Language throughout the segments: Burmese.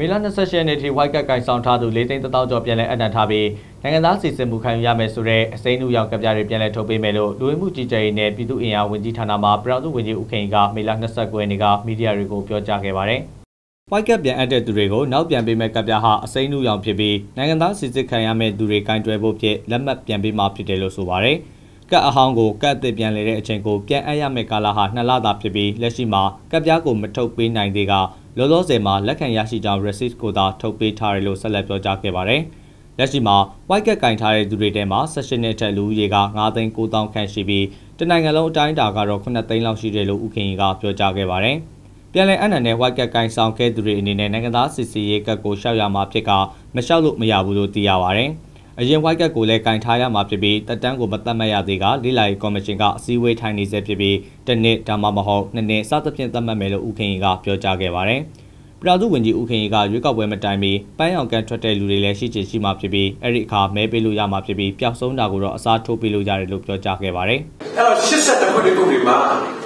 မေလ28ရက်နေ့ထိ white card ကင်ဆောင်ထားသူ၄သိန်းတောင်ကျော်ပြန်လည်အပ်နှံထားပြီးနိုင်ငံသားစီစဉ်မှုခံယူရမယ်ဆိုတဲ့အစိမ်းဥရောင်ကပြားတွေပြန်လည်ထုတ်ပေးမယ်လို့လူဝင်မှုကြီးကြပ်ရေးနဲ့ပြည်သူ့အင်အားဝန်ကြီးဌာနမှပြည်ထောင်စုဝန်ကြီးဦးခင်ကမေလ29ရက်နေ့ကမီဒီယာတွေကိုပြောကြားခဲ့ပါတယ်။ white card ပြန်အပ်တဲ့သူတွေကိုနောက်ပြန်ပေးမဲ့ကပြားဟာအစိမ်းဥရောင်ဖြစ်ပြီးနိုင်ငံသားစီစစ်ခံရမယ့်သူတွေကင်တွယ်ဖို့ဖြစ်လက်မှတ်ပြန်ပေးမှာဖြစ်တယ်လို့ဆိုပါတယ်။ကတ်အဟောင်းကိုကတ်အသစ်ပြန်လေတဲ့အချိန်ကိုပြန်အပ်ရမယ့်ကာလဟာ2လသာဖြစ်ပြီးလက်ရှိမှာကတ်ပြားကိုမထုတ်ပေးနိုင်သေးက လောလောဆယ်မှာလက်ခံရရှိကြောင်း receipt ကိုသာထုတ်ပေးထားတယ်လို့ဆက်လက်ပြောကြားခဲ့ပါတယ်။လက်ရှိမှာ white card ကင်ထားတဲ့သူတွေထဲမှာ16နှစ်ထက်လူဦးရေက9သိန်း9000ခန့်ရှိပြီးတနိုင်ငံလုံးအတိုင်းအတာကတော့9သိန်းလောက်ရှိတယ်လို့ဦးခင်ကြီးကပြောကြားခဲ့ပါတယ်။ပြန်လည်အနှံတဲ့ white card ကင်ဆောင်ခဲ့သူတွေအနေနဲ့နိုင်ငံသားစစ်စီရေးကတ်ကိုရှောက်ရမှာဖြစ်ကမလျှောက်လို့မရဘူးလို့သိရပါတယ်။ အရင် white card ကိုလည်းကင်ထားရမှာဖြစ်ပြီးတက်တန်းကိုမသတ်မှတ်ရသေးကလိလာရေးကော်မရှင်ကအစည်းအဝေးထိုင်နေစေဖြစ်ပြီးတနစ်ဒါမှမဟုတ်နှစ်နှစ်စသဖြင့်သတ်မှတ်မယ်လို့ဦးခင်ကြီးကပြောကြားခဲ့ပါတယ်။ပြည်သူ့ဝန်ကြီးဦးခင်ကြီးကရွေးကောက်ပွဲမတိုင်မီပန်းအောင်ကန်ထွက်တဲ့လူတွေလည်းရှိချင်ရှိမှဖြစ်ပြီးအဲ့ဒီအခါမဲပေးလို့ရမှာဖြစ်ပြီးပျောက်ဆုံးတာကိုတော့အစားထိုးပေးလို့ရတယ်လို့ပြောကြားခဲ့ပါတယ်။အဲ့တော့80ခုနှစ်ခုဒီမှာ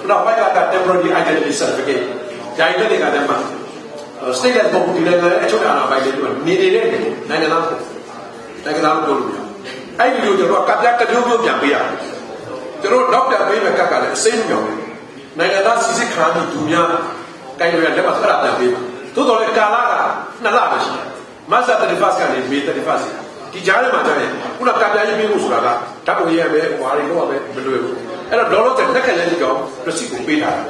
တော့ white card temporary identity certificate ဂျိုင်းတဲ့တွေကတည်းက state ရဲ့ပုံဒီလည်းအချုပ်အာဏာပိုင်တွေနေနေတဲ့နိုင်ငံသား နိုင်ငံသားလို့ပြောလို့အဲ့ဒီလိုကျွန်တော်ကကပြတမျိုးမျိုးပြန်ပေးရတယ်ကျွန်တော်နောက်ပြန်ပေးမယ်ကကလည်းအစိမ်းကြောင်နိုင်ငံသားစစ်စစ်ခါပြီးသူများကိုင်ရလက်မှာဖရပြန်ပေးပါသို့တော်လည်းကာလကနှစ်လပဲရှိတယ်မတ်ဆာ31ကနေမေ31ဒီကြားထဲမှာကျရင်ခုနကပြရေးပေးဖို့ဆိုတာကဓာတ်ပုံရေးရမယ်ဟွာတွေတော့ပဲမလွယ်ဘူးအဲ့တော့လောလောဆယ်လက်ခံရည်ကြောင်း receipt ကိုပေးထားတယ်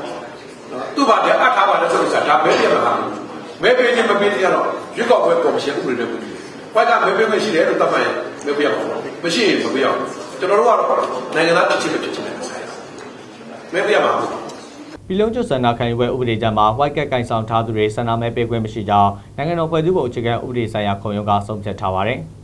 သူ့ဘာတဲ့အပ်ထားပါလဲဆိုတော့ဒါပဲပြမှာမဲပေးခြင်းမပေးခြင်းကတော့ရွေးကောက်ပွဲကော်မရှင်ဥပဒေနဲ့ ဘက်ကမပေးမရှိတယ်လို့သတ်မှတ်ရင်မပေးရဘူးမရှိရင်မပေးရဘူးကျွန်တော်တို့ကတော့နိုင်ငံသားဖြစ်ချင်းမဖြစ်ချင်းနဲ့ဆိုင်မပေးရပါဘူးပြည်လုံးကျွဆန္ဒခံယူပွဲဥပဒေကြမ်းမှာ white card ကင်ဆောင်ထားသူတွေဆန္ဒမဲပေးခွင့်မရှိကြောင်းနိုင်ငံတော်ဖွဲ့စည်းပုံအခြေခံဥပဒေဆိုင်ရာခုံရုံးကဆုံးဖြတ်ထားပါတယ်။